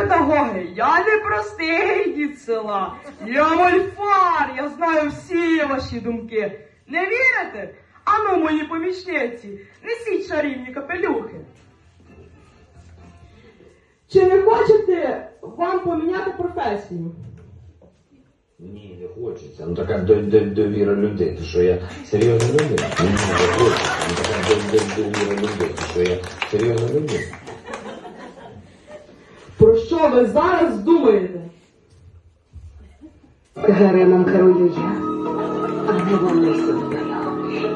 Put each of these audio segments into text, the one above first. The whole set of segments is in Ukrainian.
педагоги, я не простий дід села. Я мольфар, я знаю всі ваші думки. Не вірите? А ну, мої помічниці, несіть шарівні капелюхи. Чи не хочете вам поміняти професію? Ні, не хочеться. Ну така до- до- довіра людей. Що я серйозна людина? Ні, не хочеться. Ну така до- до- довіра людей. Що я серйозна людина? Що ви зараз думаєте? Гаремом керую я, а не вони собою.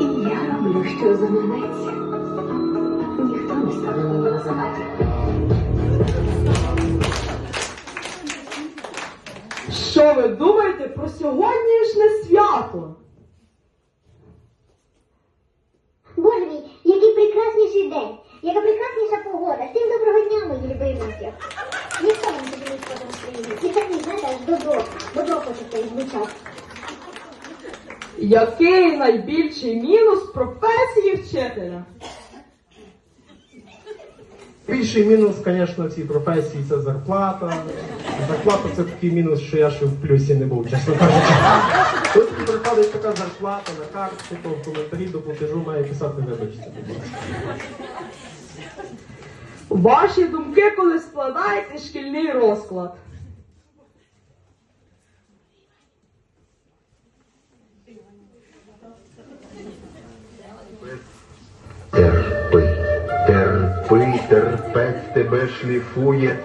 І я роблю, що заманеться. Ніхто не стане мені називати. Що ви думаєте про сьогоднішнє свято? Боже мій, який прекрасніший день, яка прекрасніша погода. Всім доброго дня, мої любимці. Ніхто не сходом стоїть. І так, знаєте, аж добро, добро хочеться відзвучати. Який найбільший мінус професії вчителя? Більший мінус, звісно, в цій професії це зарплата. Зарплата це такий мінус, що я ще в плюсі не був, чесно кажучи. Тут приходить така зарплата на картку, то в коментарі до платежу має писати вибачте. будь ласка». Ваші думки, коли складаєте шкільний розклад. Терпи, терпи, терпець тебе шліфує.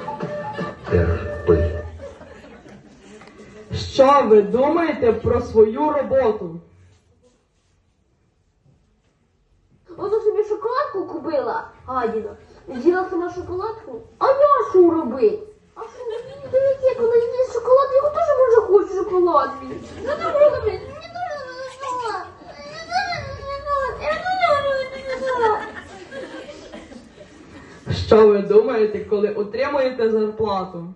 Терпи. Що ви думаєте про свою роботу? Ото собі шоколадку купила, Адіна. З'їла сама шоколадку, а я що робить? А що мені дивіться, коли їсть шоколад, я теж може хочу шоколад. Ну так робить. Що ви думаєте, коли отримуєте зарплату?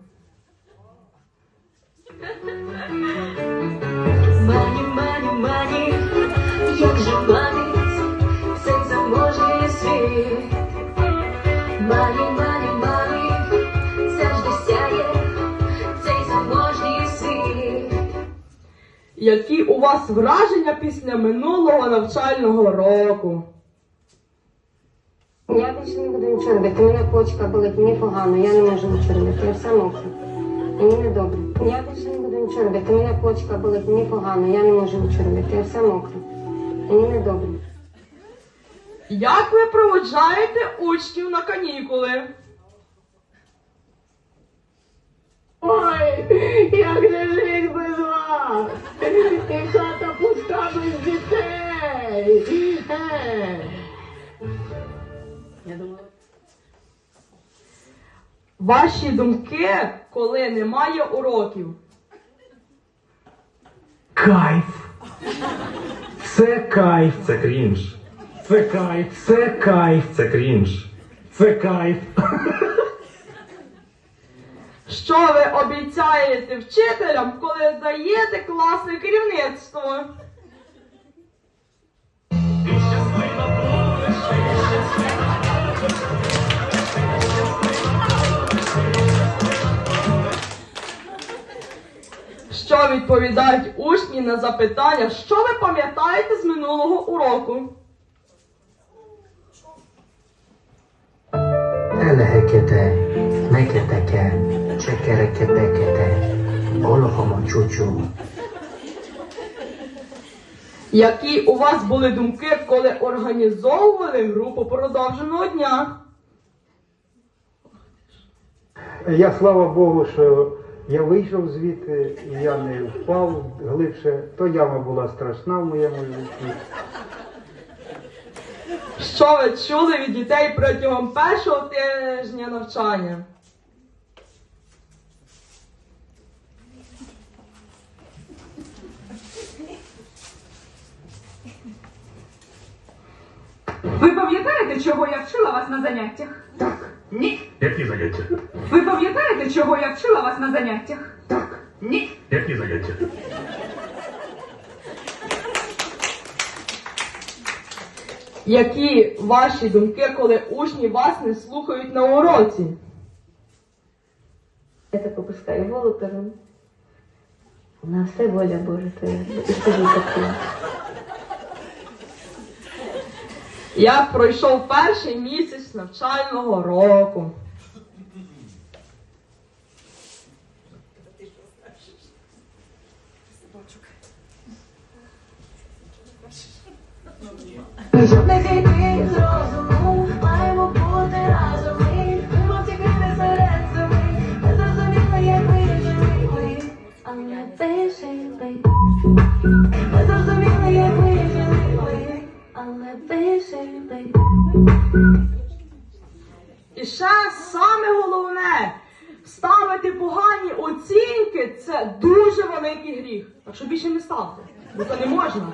Мані, мані, мані, як же манить Які у вас враження після минулого навчального року? Я більше не буду нічого робити. У мене почка болить, мені погано, я не можу нічого робити. Я вся мокра. Мені не добре. Я більше не буду нічого робити. У мене почка болить, мені погано, я не можу нічого робити. Я вся мокра. Мені не добре. Як ви проводжаєте учнів на канікули? Ой, як вас? І хата пуста без дітей. Е. Ваші думки, коли немає уроків? Кайф. Це кайф. Це крінж. Це кайф. Це кайф. Це крінж. Це кайф. Що ви обіцяєте вчителям, коли даєте класне керівництво? Що відповідають учні на запитання, що ви пам'ятаєте з минулого уроку? Elehekete, meketeke, olohomo çuçu. Які у вас були думки, коли організовували групу продовженого дня? Я слава Богу, що я вийшов звідти, і я не впав глибше. То яма була страшна в моєму житті. Що ви чули від дітей протягом першого тижня навчання? Ви пам'ятаєте, чого я вчила вас на заняттях? Так. Ні. Які заняття? Ви пам'ятаєте, чого я вчила вас на заняттях? Так. Ні. Які заняття? Які ваші думки, коли учні вас не слухають на уроці? Я так опускаю голову, кажу, на все воля Божа твоя. І скажу таке. Як пройшов перший місяць навчального року. Не зійти ще саме головне, ставити погані оцінки це дуже великий гріх. Так що більше не ставте, бо то не можна.